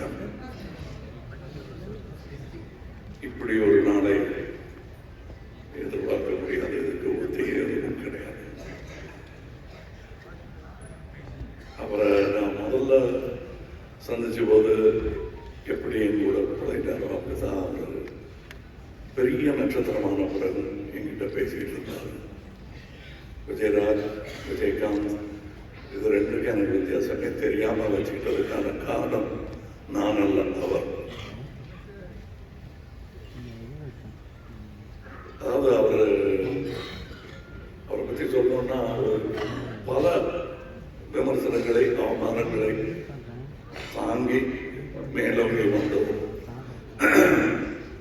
மாட்டோம் இப்படி ஒரு நாளை எதிர்பார்க்க முடியாது. இதுக்கு ஒத்திகை எதுவும் கிடையாது. அவரை நான் முதல்ல சந்திச்ச போது எப்படி எங்களோட பழகிட்டாரோ அப்படிதான் அவர் பெரிய நட்சத்திரமான பிறகு எங்கிட்ட பேசிக்கிட்டு இருந்தார். விஜயராஜ் விஜயகாந்த் இது ரெண்டுக்கும் எனக்கு வித்தியாசமே தெரியாமல் வச்சுக்கிட்டதுக்கான காரணம் நான் அல்ல அவர் அதாவது அவர் அவரை பற்றி சொல்லணும்னா அவர் பல விமர்சனங்களை அவமானங்களை தாங்கி மேலோங்கி வந்தவர்.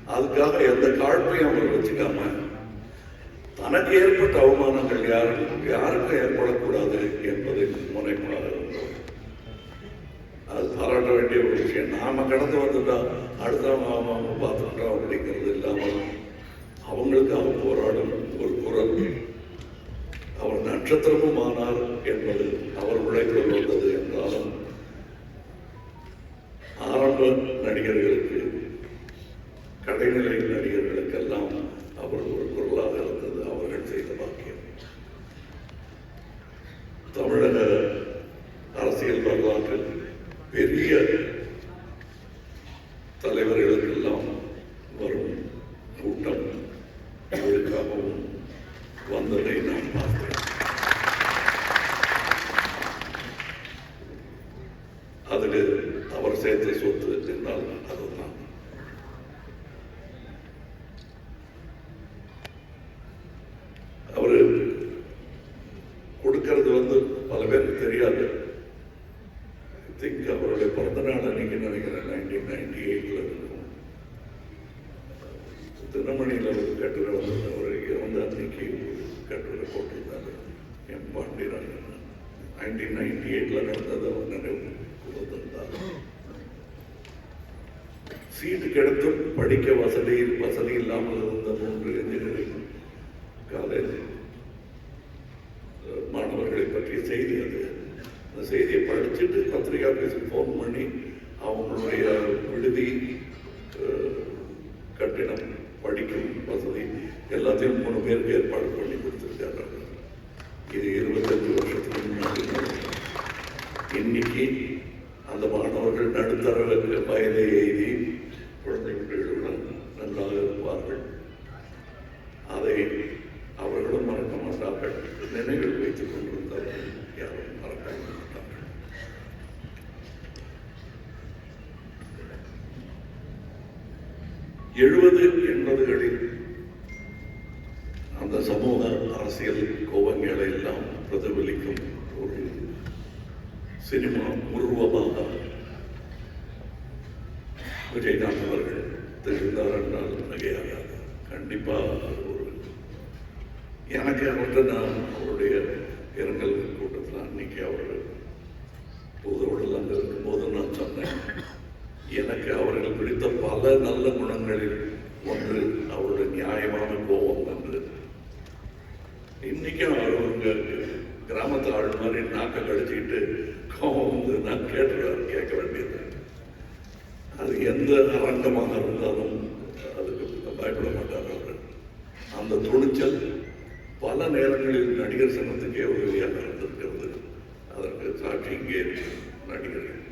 அதுக்காக எந்த காழ்ப்பையும் அவர் வச்சுக்காம தனக்கு ஏற்பட்ட அவமானங்கள் யாருக்கும் யாருக்கும் ஏற்படக்கூடாது என்பதை முனைப்பாக இருந்தவர் பாராட்ட வேண்டிய ஒரு விஷயம். நாம கடந்து வந்துட்டா அடுத்தவங்க அவங்க அவங்க அப்படிங்கிறது இல்லாமல் அவங்களுக்காக போராடும் ஒரு குரல். அவர் நட்சத்திரமும் ஆனார் என்பது அவர் உழைப்பில் வந்தது என்றாலும் ஆரம்ப நடிகர்களுக்கு கடைநிலை நடிகர்களுக்கெல்லாம் அவர் ஒரு குரலாக இருந்தது. அவர்கள் செய்த பாக்கியம். தமிழக அரசியல் வரலாற்றில் பெரிய தலைவர்களுக்கெல்லாம் வரும் கூட்டம் இவருக்காகவும் வந்ததை நான் பார்த்தேன் அதில் அவர் சேர்த்த சொத்து என்றால் அதுதான் அவர் கொடுக்கிறது வந்து பல பேருக்கு தெரியாது திங்க் அவருடைய பிறந்த நாள் அன்னைக்கு நினைக்கிறேன் நைன்டீன் நைன்டி எயிட்ல இருக்கும் தினமணியில் ஒரு கட்டுரை வந்து அவர் இறந்த அன்னைக்கு கட்டுரை போட்டிருந்தாரு எம் பாண்டியராஜன் நைன்டீன் நைன்டி எயிட்ல நடந்தது அவர் நினைவு சீட்டு கிடைத்தும் படிக்க வசதி வசதி இல்லாமல் இருந்த மூன்று இன்ஜினியரிங் காலேஜ் மாணவர்களை பற்றிய செய்தி அது அந்த செய்தியை படிச்சுட்டு பத்திரிகை ஆஃபீஸுக்கு ஃபோன் பண்ணி அவங்களுடைய விடுதி கட்டிடம் படிக்கும் வசதி எல்லாத்தையும் மூணு பேருக்கு ஏற்பாடு பண்ணி கொடுத்துருக்காங்க அவர். இது எழுபது எண்பதுகளில் அந்த சமூக அரசியல் கோபங்களை எல்லாம் பிரதிபலிக்கும் ஒரு சினிமா உருவமாக விஜயகாந்த் அவர்கள் தெரிந்தார் என்றால் மிகையாகாது. கண்டிப்பாக ஒரு எனக்கு அவர்கிட்ட நான் அவருடைய இரங்கல் கூட்டத்தில் அன்னைக்கு அவர் பொதுவுடல் அங்கே இருக்கும்போது நான் சொன்னேன். எனக்கு அவர்கள் பிடித்த பல நல்ல குணங்களில் ஒன்று அவருடைய நியாயமான கோபம் என்று இன்னைக்கும் அவர் உங்க கிராமத்து ஆள் மாதிரி நாக்க கழிச்சுக்கிட்டு கோபம் வந்து நான் கேட்டு கேட்க வேண்டியது. அது எந்த அரங்கமாக இருந்தாலும் அதுக்கு பயப்பட மாட்டார் அவர் அந்த துணிச்சல் பல நேரங்களில் நடிகர் சங்கத்துக்கே உதவியாக இருந்திருக்கிறது. அதற்கு சாட்சி இங்கே நடிகர்கள்.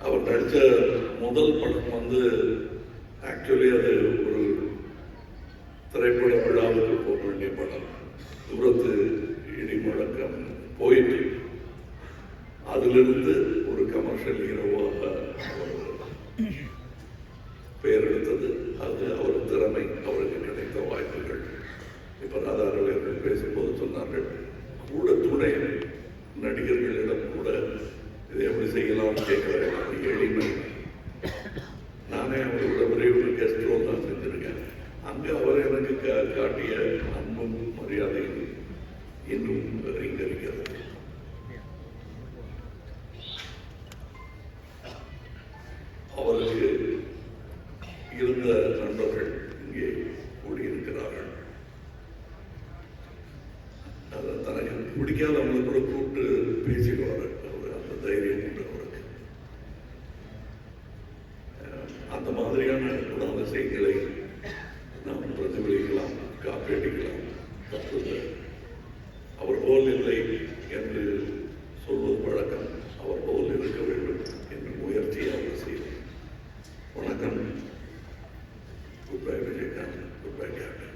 அவர் நடித்த முதல் படம் வந்து ஆக்சுவலி அது ஒரு திரைப்பட விழாவுக்கு போக வேண்டிய படம். தூரத்து இடி முழக்கம் போயிட்டு அதிலிருந்து ஒரு கமர்ஷியல் ஹீரோவாக அவர் அவர்களுக்கு இருந்த நண்பர்கள் இங்கே கூடியிருக்கிறார்கள். தனக்கு பிடிக்காத அவங்களை கூட கூப்பிட்டு பேசிக்குவார். அவர் அந்த தைரியம் உண்டு அவருக்கு. அந்த மாதிரியான குணாத செய்திகளை நாம் பிரதிபலிக்கலாம் காப்பீட்டுக்கலாம். தப்பு அவர் போல் இல்லை என்று Orang kan berbaik-baik kan, berbaik-baik kan.